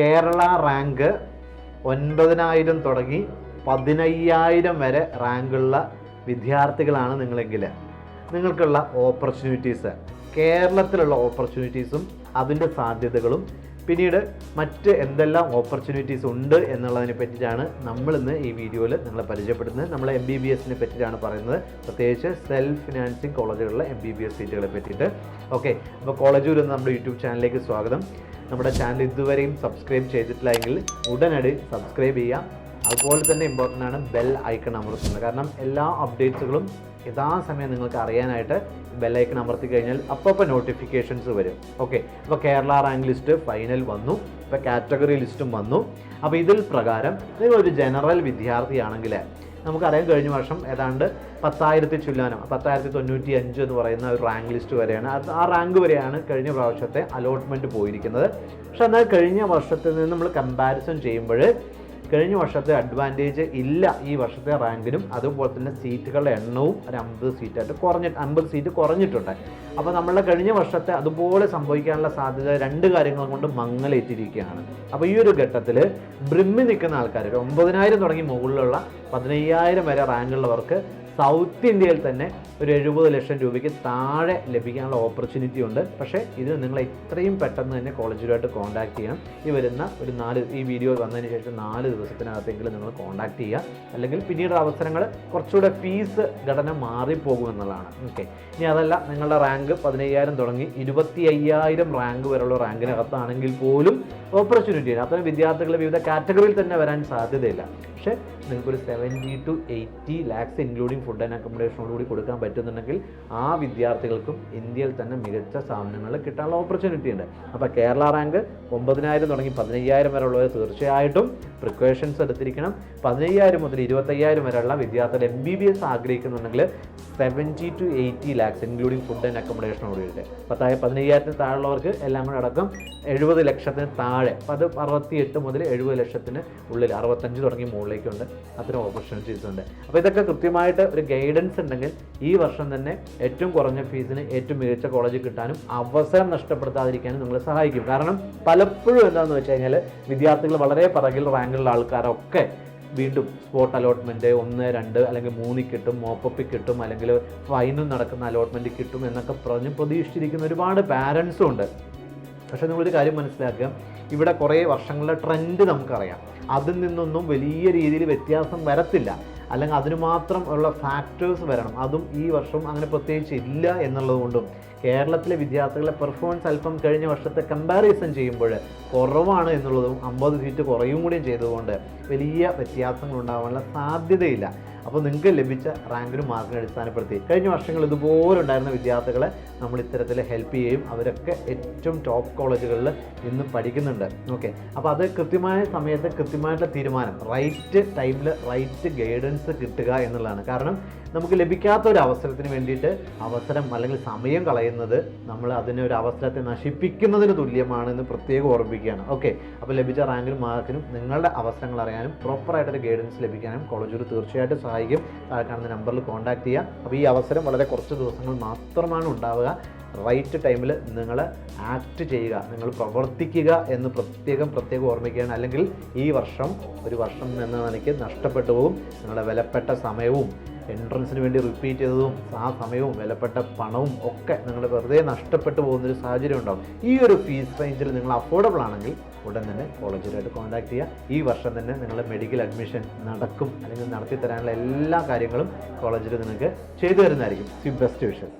Kerala rank ഒൻപതിനായിരം തുടങ്ങി പതിനയ്യായിരം വരെ റാങ്കുള്ള വിദ്യാർത്ഥികളാണ് നിങ്ങളെങ്കിൽ. നിങ്ങൾക്കുള്ള ഓപ്പർച്യൂണിറ്റീസ് കേരളത്തിലുള്ള ഓപ്പർച്യൂണിറ്റീസും അതിന്റെ സാധ്യതകളും പിന്നീട് മറ്റ് എന്തെല്ലാം ഓപ്പർച്യൂണിറ്റീസ് ഉണ്ട് എന്നുള്ളതിനെ പറ്റിയിട്ടാണ് നമ്മളിന്ന് ഈ വീഡിയോയിൽ നിങ്ങളെ പരിചയപ്പെടുന്നത് നമ്മൾ എം ബി ബി എസിനെ പറ്റിയിട്ടാണ് പറയുന്നത്. പ്രത്യേകിച്ച് സെൽഫ് ഫിനാൻസിങ് കോളേജുകളിലെ എം ബി ബി എസ് സീറ്റുകളെ പറ്റിയിട്ട്. ഓക്കെ അപ്പോൾ കോളേജ് എന്ന നമ്മുടെ യൂട്യൂബ് ചാനലിലേക്ക് സ്വാഗതം. നമ്മുടെ ചാനൽ ഇതുവരെയും സബ്സ്ക്രൈബ് ചെയ്തിട്ടില്ല എങ്കിൽ ഉടനടി സബ്സ്ക്രൈബ് ചെയ്യാം അതുപോലെ തന്നെ ഇമ്പോർട്ടന്റ് ആണ് ബെൽ ഐക്കൺ അമർത്തുന്നത്. കാരണം എല്ലാ അപ്ഡേറ്റ്സുകളും യഥാസമയം നിങ്ങൾക്ക് അറിയാനായിട്ട് ബെൽ ഐക്കൺ അമർത്തി കഴിഞ്ഞാൽ അപ്പോൾ നോട്ടിഫിക്കേഷൻസ് വരും. ഓക്കെ അപ്പോൾ കേരള റാങ്ക് ലിസ്റ്റ് ഫൈനൽ വന്നു. ഇപ്പോൾ കാറ്റഗറി ലിസ്റ്റും വന്നു. അപ്പോൾ ഇതിൽ പ്രകാരം ഒരു ജനറൽ വിദ്യാർത്ഥിയാണെങ്കിൽ നമുക്കറിയാം കഴിഞ്ഞ വർഷം ഏതാണ്ട് പത്തായിരത്തി ചുല്ലാനം പത്തായിരത്തി തൊണ്ണൂറ്റി അഞ്ച് എന്ന് പറയുന്ന ഒരു റാങ്ക് ലിസ്റ്റ് വരെയാണ്. ആ റാങ്ക് വരെയാണ് കഴിഞ്ഞ പ്രാവശ്യത്തെ അലോട്ട്മെന്റ് പോയിരിക്കുന്നത്. പക്ഷെ എന്നാൽ കഴിഞ്ഞ വർഷത്തിൽ നിന്ന് നമ്മൾ കമ്പാരിസൺ ചെയ്യുമ്പോൾ കഴിഞ്ഞ വർഷത്തെ അഡ്വാന്റേജ് ഇല്ല ഈ വർഷത്തെ റാങ്കിനും അതുപോലെ തന്നെ സീറ്റുകളുടെ എണ്ണവും ഒരു അമ്പത് സീറ്റായിട്ട് കുറഞ്ഞിട്ട് അമ്പത് സീറ്റ് കുറഞ്ഞിട്ടുണ്ട്. അപ്പോൾ നമ്മളുടെ കഴിഞ്ഞ വർഷത്തെ അതുപോലെ സംഭവിക്കാനുള്ള സാധ്യത രണ്ട് കാര്യങ്ങൾ കൊണ്ട് മങ്ങലേറ്റിരിക്കുകയാണ്. അപ്പോൾ ഈ ഒരു ഘട്ടത്തിൽ ബ്രിമ്മി നിൽക്കുന്ന ആൾക്കാർ ഒരു ഒമ്പതിനായിരം തുടങ്ങി മുകളിലുള്ള പതിനയ്യായിരം വരെ റാങ്കുള്ളവർക്ക് സൗത്ത് ഇന്ത്യയിൽ തന്നെ ഒരു എഴുപത് ലക്ഷം രൂപയ്ക്ക് താഴെ ലഭിക്കാനുള്ള ഓപ്പർച്യൂണിറ്റി ഉണ്ട്. പക്ഷേ ഇത് നിങ്ങൾ എത്രയും പെട്ടെന്ന് തന്നെ കോളേജിലുമായിട്ട് കോൺടാക്ട് ചെയ്യണം. ഈ വരുന്ന ഒരു നാല് ഈ വീഡിയോ വന്നതിന് ശേഷം നാല് ദിവസത്തിനകത്തെങ്കിലും നിങ്ങൾ കോൺടാക്ട് ചെയ്യുക. അല്ലെങ്കിൽ പിന്നീട് അവസരങ്ങൾ കുറച്ചുകൂടെ ഫീസ് ഘടന മാറിപ്പോകുമെന്നുള്ളതാണ് ഓക്കെ ഇനി അതല്ല നിങ്ങളുടെ റാങ്ക് പതിനയ്യായിരം തുടങ്ങി ഇരുപത്തി അയ്യായിരം റാങ്ക് വരെയുള്ള റാങ്കിനകത്താണെങ്കിൽ പോലും ഓപ്പർച്യൂണിറ്റി ഉണ്ട് അത്തരം വിദ്യാർത്ഥികൾ വിവിധ കാറ്റഗറിയിൽ തന്നെ വരാൻ സാധ്യതയില്ല. പക്ഷേ നിങ്ങൾക്കൊരു seventy to eighty lakhs including food and അക്കോമഡേഷനോട് കൂടി കൊടുക്കാൻ പറ്റുന്നുണ്ടെങ്കിൽ ആ വിദ്യാർത്ഥികൾക്കും ഇന്ത്യയിൽ തന്നെ മികച്ച സ്ഥാപനങ്ങളിൽ കിട്ടാനുള്ള ഓപ്പർച്യൂണിറ്റി ഉണ്ട്. അപ്പോൾ കേരള റാങ്ക് ഒമ്പതിനായിരം തുടങ്ങി പതിനയ്യായിരം വരെയുള്ളവർ തീർച്ചയായിട്ടും പ്രിക്കോഷൻസ് എടുത്തിരിക്കണം. പതിനയ്യായിരം മുതൽ ഇരുപത്തയ്യായിരം വരെയുള്ള വിദ്യാർത്ഥികൾ എം ബി ബി എസ് ആഗ്രഹിക്കുന്നുണ്ടെങ്കിൽ seventy to eighty lakhs including food and accommodation കൂടിയിട്ട് പത്തായ പതിനയ്യായിരത്തിന് താഴെയുള്ളവർക്ക് എല്ലാം കൂടെ അടക്കം എഴുപത് ലക്ഷത്തിന് താഴെ അത് അറുപത്തി എട്ട് മുതൽ എഴുപത് ലക്ഷത്തിന് ഉള്ളിൽ അറുപത്തഞ്ച് തുടങ്ങി മുകളിലേക്കുണ്ട്. അത്തരം ഓപ്പർച്യൂണിറ്റീസ് ഉണ്ട്. അപ്പോൾ ഇതൊക്കെ കൃത്യമായിട്ട് ഒരു ഗൈഡൻസ് ഉണ്ടെങ്കിൽ ഈ വർഷം തന്നെ ഏറ്റവും കുറഞ്ഞ ഫീസിന് ഏറ്റവും മികച്ച കോളേജ് കിട്ടാനും അവസരം നഷ്ടപ്പെടുത്താതിരിക്കാനും നിങ്ങളെ സഹായിക്കും. കാരണം പലപ്പോഴും എന്താണെന്ന് വെച്ച് കഴിഞ്ഞാൽ വിദ്യാർത്ഥികൾ വളരെ പിറകിൽ റാങ്കിലുള്ള ആൾക്കാരൊക്കെ വീണ്ടും സ്പോട്ട് അലോട്ട്മെന്റ് ഒന്ന് രണ്ട് അല്ലെങ്കിൽ മൂന്നിൽ കിട്ടും മോപ്പപ്പിൽ കിട്ടും അല്ലെങ്കിൽ ഫൈനൽ നടക്കുന്ന അലോട്ട്മെന്റ് കിട്ടും എന്നൊക്കെ പറഞ്ഞ് പ്രതീക്ഷിച്ചിരിക്കുന്ന ഒരുപാട് പാരൻസും ഉണ്ട്. പക്ഷേ നിങ്ങളൊരു കാര്യം മനസ്സിലാക്കുക ഇവിടെ കുറേ വർഷങ്ങളുടെ ട്രെൻഡ് നമുക്കറിയാം. അതിൽ നിന്നൊന്നും വലിയ രീതിയിൽ വ്യത്യാസം വരത്തില്ല. അല്ലെങ്കിൽ അതിന് മാത്രം ഉള്ള ഫാക്ടേഴ്സ് വരണം. അതും ഈ വർഷം അങ്ങനെ പ്രത്യേകിച്ച് ഇല്ല എന്നുള്ളതുകൊണ്ടും കേരളത്തിലെ വിദ്യാർത്ഥികളുടെ പെർഫോമൻസ് അല്പം കഴിഞ്ഞ വർഷത്തെ കമ്പാരിസൺ ചെയ്യുമ്പോൾ കുറവാണ് എന്നുള്ളതും അമ്പത് സീറ്റ് കുറയും കൂടിയും ചെയ്തതുകൊണ്ട് വലിയ വ്യത്യാസങ്ങൾ ഉണ്ടാകാനുള്ള സാധ്യതയില്ല. അപ്പോൾ നിങ്ങൾക്ക് ലഭിച്ച റാങ്കിനും മാർക്കിനെ അടിസ്ഥാനപ്പെടുത്തി കഴിഞ്ഞ വർഷങ്ങൾ ഇതുപോലെ ഉണ്ടായിരുന്ന വിദ്യാർത്ഥികളെ നമ്മൾ ഇത്തരത്തിൽ ഹെൽപ്പ് ചെയ്യുകയും അവരൊക്കെ ഏറ്റവും ടോപ്പ് കോളേജുകളിൽ ഇന്ന് പഠിക്കുന്നുണ്ട്. ഓക്കെ അപ്പോൾ അത് കൃത്യമായ സമയത്ത് കൃത്യമായിട്ടുള്ള തീരുമാനം. റൈറ്റ് ടൈമിൽ റൈറ്റ് ഗൈഡൻസ് കിട്ടുക എന്നുള്ളതാണ്. കാരണം നമുക്ക് ലഭിക്കാത്ത ഒരു അവസരത്തിന് വേണ്ടിയിട്ട് അവസരം അല്ലെങ്കിൽ സമയം കളയുന്നത് നമ്മൾ അതിനെ ഒരു അവസരത്തെ നശിപ്പിക്കുന്നതിന് തുല്യമാണെന്ന് പ്രത്യേകം ഓർമ്മിപ്പിക്കുകയാണ്. ഓക്കെ അപ്പോൾ ലഭിച്ച റാങ്കിനും മാർക്കിനും നിങ്ങളുടെ അവസരങ്ങൾ അറിയാനും പ്രോപ്പറായിട്ടൊരു ഗൈഡൻസ് ലഭിക്കാനും കോളേജ് തീർച്ചയായിട്ടും സഹായിക്കും. താഴെ കാണുന്ന നമ്പറിൽ കോൺടാക്ട് ചെയ്യാം അപ്പോൾ ഈ അവസരം വളരെ കുറച്ച് ദിവസങ്ങൾ മാത്രമാണ് ഉണ്ടാവുക. റൈറ്റ് ടൈമിൽ നിങ്ങൾ ആക്ട് ചെയ്യുക നിങ്ങൾ പ്രവർത്തിക്കുക എന്ന് പ്രത്യേകം പ്രത്യേകം ഓർമ്മിക്കുകയാണ്. അല്ലെങ്കിൽ ഈ വർഷം ഒരു വർഷം എന്ന നിലയ്ക്ക് നഷ്ടപ്പെട്ടു പോകും നിങ്ങളുടെ വിലപ്പെട്ട സമയവും എൻട്രൻസിന് വേണ്ടി റിപ്പീറ്റ് ചെയ്തതും ആ സമയവും വിലപ്പെട്ട പണവും ഒക്കെ നിങ്ങൾ വെറുതെ നഷ്ടപ്പെട്ടു പോകുന്നൊരു സാഹചര്യം ഉണ്ടാകും ഈ ഒരു ഫീസ് റേഞ്ചിൽ നിങ്ങൾ അഫോർഡബിൾ ആണെങ്കിൽ ഉടൻ തന്നെ കോളേജിലായിട്ട് കോൺടാക്ട് ചെയ്യുക. ഈ വർഷം തന്നെ നിങ്ങളുടെ മെഡിക്കൽ അഡ്മിഷൻ നടക്കും. അല്ലെങ്കിൽ നടത്തി തരാനുള്ള എല്ലാ കാര്യങ്ങളും കോളേജിൽ നിങ്ങൾക്ക് ചെയ്തു തരുന്നതായിരിക്കും. സി ബെസ്റ്റ് വിഷയം